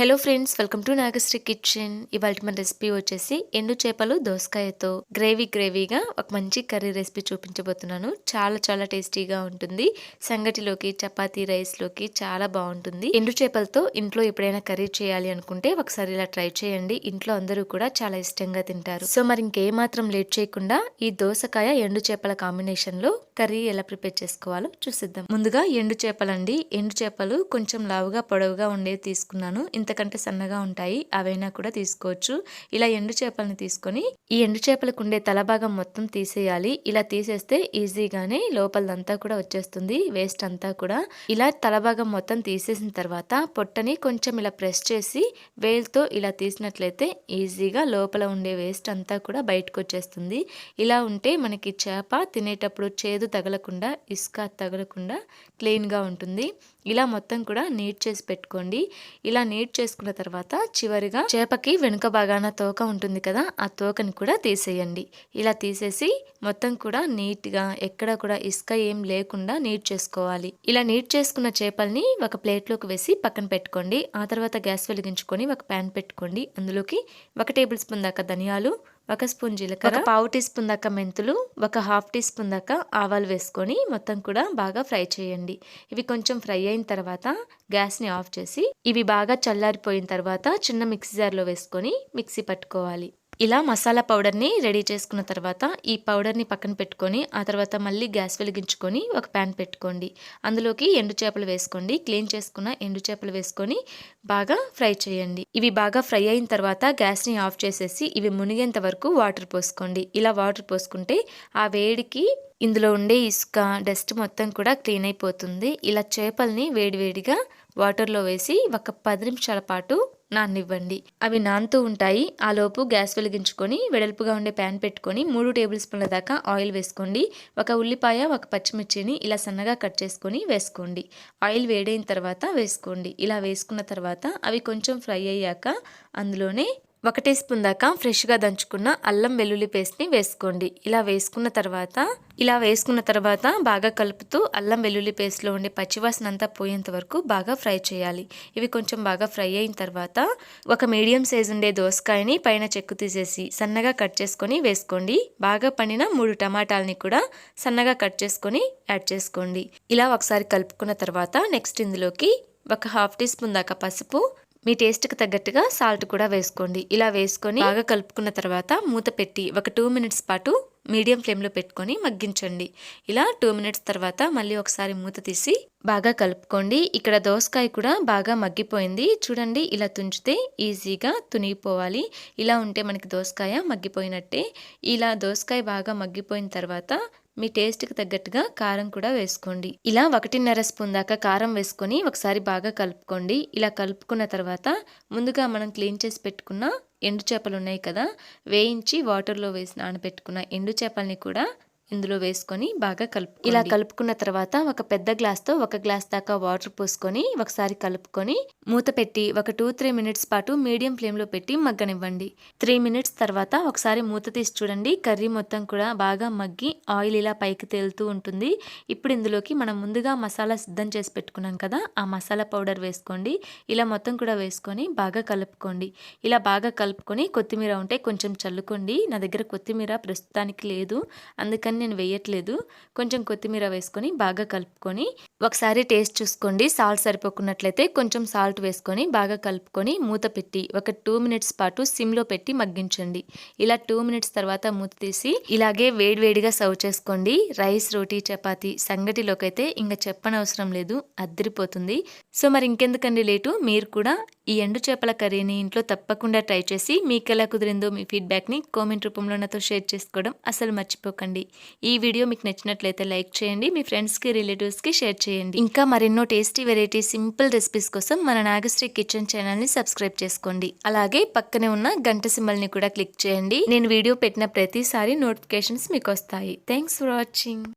Hello friends welcome to Nagasri kitchen ఇవాళ మన recipe వచ్చేసి ఎండు చేపలు దోసకాయతో గ్రేవీ గ్రేవీగా ఒక మంచి కర్రీ రెసిపీ చూపించబోతున్నాను. చాలా చాలా టేస్టీగా ఉంటుంది. సంగటిలోకి చపాతీ రైస్లోకి చాలా బాగుంటుంది. ఎండు చేపలతో ఇంట్లో ఎప్పుడైనా కర్రీ చేయాలి అనుకుంటే ఒకసారి ఇలా ట్రై చేయండి. ఇంట్లో అందరూ కూడా చాలా ఇష్టంగా తింటారు. సో మరి ఇంకేమాత్రం లేట్ చేయకుండా ఈ దోసకాయ ఎండు చేపల కాంబినేషన్లో కర్రీ ఎలా ప్రిపేర్ చేసుకోవాలో చూసిద్దాం. ముందుగా ఎండు చేపలండి. ఎండు చేపలు కొంచెం లావుగా పొడవుగా ఉండేవి తీసుకున్నాను. ఇంతకంటే సన్నగా ఉంటాయి. అవైనా కూడా తీసుకోవచ్చు. ఇలా ఎండు చేపలను తీసుకొని ఈ ఎండు చేపలకు ఉండే తలభాగం మొత్తం తీసేయాలి. ఇలా తీసేస్తే ఈజీగానే లోపలంతా కూడా వచ్చేస్తుంది. వేస్ట్ అంతా కూడా. ఇలా తలభాగం మొత్తం తీసేసిన తర్వాత పొట్టని కొంచెం ఇలా ప్రెస్ చేసి వేల్తో ఇలా తీసినట్లయితే ఈజీగా లోపల ఉండే వేస్ట్ అంతా కూడా బయటకు వచ్చేస్తుంది. ఇలా ఉంటే మనకి చేప తినేటప్పుడు చేదు తగలకుండా ఇసుక తగలకుండా క్లీన్గా ఉంటుంది. ఇలా మొత్తం కూడా నీట్ చేసి పెట్టుకోండి. ఇలా నీట్ చేసుకున్న తర్వాత చివరిగా చేపకి వెనుక భాగాన తోక ఉంటుంది కదా ఆ తోకని కూడా తీసేయండి. ఇలా తీసేసి మొత్తం కూడా నీట్గా ఎక్కడ కూడా ఇసుక ఏం లేకుండా నీట్ చేసుకోవాలి. ఇలా నీట్ చేసుకున్న చేపల్ని ఒక ప్లేట్లోకి వేసి పక్కన పెట్టుకోండి. ఆ తర్వాత గ్యాస్ వెలిగించుకొని ఒక ప్యాన్ పెట్టుకోండి. అందులోకి ఒక టేబుల్ స్పూన్ దాకా ధనియాలు ఒక స్పూన్ జీలకర్ర పావు టీ స్పూన్ దాకా మెంతులు ఒక హాఫ్ టీ స్పూన్ దాకా ఆవాలు వేసుకొని మొత్తం కూడా బాగా ఫ్రై చేయండి. ఇవి కొంచెం ఫ్రై అయిన తర్వాత గ్యాస్ని ఆఫ్ చేసి ఇవి బాగా చల్లారిపోయిన తర్వాత చిన్న మిక్సీ జార్లో వేసుకొని మిక్సీ పట్టుకోవాలి. ఇలా మసాలా పౌడర్ని రెడీ చేసుకున్న తర్వాత ఈ పౌడర్ని పక్కన పెట్టుకొని ఆ తర్వాత మళ్ళీ గ్యాస్ వెలిగించుకొని ఒక ప్యాన్ పెట్టుకోండి. అందులోకి ఎండు చేపలు వేసుకోండి. క్లీన్ చేసుకున్న ఎండు చేపలు వేసుకొని బాగా ఫ్రై చేయండి. ఇవి బాగా ఫ్రై అయిన తర్వాత గ్యాస్ని ఆఫ్ చేసేసి ఇవి మునిగేంత వరకు వాటర్ పోసుకోండి. ఇలా వాటర్ పోసుకుంటే ఆ వేడికి ఇందులో ఉండే ఇసుక డస్ట్ మొత్తం కూడా క్లీన్ అయిపోతుంది. ఇలా చేపల్ని వేడివేడిగా వాటర్లో వేసి ఒక పది నిమిషాల పాటు నాన్నివ్వండి. అవి నానుతూ ఉంటాయి. ఆ లోపు గ్యాస్ వెలిగించుకొని వెడల్పుగా ఉండే ప్యాన్ పెట్టుకొని మూడు టేబుల్ స్పూన్ల దాకా ఆయిల్ వేసుకోండి. ఒక ఉల్లిపాయ ఒక పచ్చిమిర్చిని ఇలా సన్నగా కట్ చేసుకొని వేసుకోండి. ఆయిల్ వేడైన తర్వాత వేసుకోండి. ఇలా వేసుకున్న తర్వాత అవి కొంచెం ఫ్రై అయ్యాక అందులోనే ఒక టీ స్పూన్ దాకా ఫ్రెష్గా దంచుకున్న అల్లం వెల్లుల్లి పేస్ట్ని వేసుకోండి. ఇలా వేసుకున్న తర్వాత ఇలా వేసుకున్న తర్వాత బాగా కలుపుతూ అల్లం వెల్లుల్లి పేస్ట్లో ఉండే పచ్చివాసన అంతా పోయేంత వరకు బాగా ఫ్రై చేయాలి. ఇవి కొంచెం బాగా ఫ్రై అయిన తర్వాత ఒక మీడియం సైజ్ ఉండే దోసకాయని పైన చెక్కు తీసేసి సన్నగా కట్ చేసుకొని వేసుకోండి. బాగా పండిన మూడు టమాటాలని కూడా సన్నగా కట్ చేసుకొని యాడ్ చేసుకోండి. ఇలా ఒకసారి కలుపుకున్న తర్వాత నెక్స్ట్ ఇందులోకి ఒక హాఫ్ టీ స్పూన్ దాకా పసుపు మీ టేస్ట్కి తగ్గట్టుగా సాల్ట్ కూడా వేసుకోండి. ఇలా వేసుకొని బాగా కలుపుకున్న తర్వాత మూత పెట్టి ఒక టూ మినిట్స్ పాటు మీడియం ఫ్లేమ్లో పెట్టుకొని మగ్గించండి. ఇలా టూ మినిట్స్ తర్వాత మళ్ళీ ఒకసారి మూత తీసి బాగా కలుపుకోండి. ఇక్కడ దోసకాయ కూడా బాగా మగ్గిపోయింది. చూడండి ఇలా తుంచితే ఈజీగా తునిగిపోవాలి. ఇలా ఉంటే మనకి దోసకాయ మగ్గిపోయినట్టే. ఇలా దోసకాయ బాగా మగ్గిపోయిన తర్వాత మీ టేస్ట్కి తగ్గట్టుగా కారం కూడా వేసుకోండి. ఇలా ఒకటిన్నర స్పూన్ దాకా కారం వేసుకొని ఒకసారి బాగా కలుపుకోండి. ఇలా కలుపుకున్న తర్వాత ముందుగా మనం క్లీన్ చేసి పెట్టుకున్న ఎండు చేపలు ఉన్నాయి కదా వేయించి వాటర్లో వేసి నానబెట్టుకున్న ఎండు చేపల్ని కూడా ఇందులో వేసుకొని బాగా కలుపు ఇలా కలుపుకున్న తర్వాత ఒక పెద్ద గ్లాస్తో ఒక గ్లాస్ దాకా వాటర్ పోసుకొని ఒకసారి కలుపుకొని మూత పెట్టి ఒక టూ త్రీ మినిట్స్ పాటు మీడియం ఫ్లేమ్లో పెట్టి మగ్గనివ్వండి. త్రీ మినిట్స్ తర్వాత ఒకసారి మూత తీసి చూడండి. కర్రీ మొత్తం కూడా బాగా మగ్గి ఆయిల్ ఇలా పైకి తేలుతూ ఉంటుంది. ఇప్పుడు ఇందులోకి మనం ముందుగా మసాలా సిద్ధం చేసి పెట్టుకున్నాం కదా ఆ మసాలా పౌడర్ వేసుకోండి. ఇలా మొత్తం కూడా వేసుకొని బాగా కలుపుకోండి. ఇలా బాగా కలుపుకొని కొత్తిమీర ఉంటే కొంచెం చల్లుకోండి. నా దగ్గర కొత్తిమీర ప్రస్తుతానికి లేదు. అందుకని నేను వేయట్లేదు. కొంచెం కొత్తిమీర వేసుకొని బాగా కలుపుకొని ఒకసారి టేస్ట్ చూసుకోండి. సాల్ట్ సరిపోకున్నట్లయితే కొంచెం సాల్ట్ వేసుకొని బాగా కలుపుకొని మూత పెట్టి ఒక టూ మినిట్స్ పాటు సిమ్లో పెట్టి మగ్గించండి. ఇలా టూ మినిట్స్ తర్వాత మూత తీసి ఇలాగే వేడివేడిగా సర్వ్ చేసుకోండి. రైస్ రోటీ చపాతి సంగటిలోకి అయితే ఇంకా చెప్పనవసరం లేదు. అద్దరిపోతుంది. సో మరి ఇంకెందుకండి లేటు? మీరు కూడా ఈ ఎండు చేపల కర్రీని ఇంట్లో తప్పకుండా ట్రై చేసి మీకు ఎలా కుదిరిందో మీ ఫీడ్బ్యాక్ని కామెంట్ రూపంలో నాతో షేర్ చేసుకోవడం అసలు మర్చిపోకండి. ఈ వీడియో మీకు నచ్చినట్లయితే లైక్ చేయండి మీ ఫ్రెండ్స్కి రిలేటివ్స్కి షేర్ చేయండి. ఇంకా మరెన్నో టేస్టీ వెరైటీ సింపుల్ రెసిపీస్ కోసం మన నాగశ్రీ కిచెన్ ఛానల్ని సబ్స్క్రైబ్ చేసుకోండి. అలాగే పక్కనే ఉన్న గంట సింబల్ని కూడా క్లిక్ చేయండి. నేను వీడియో పెట్టిన ప్రతిసారి నోటిఫికేషన్స్ మీకు వస్తాయి. Thanks for watching.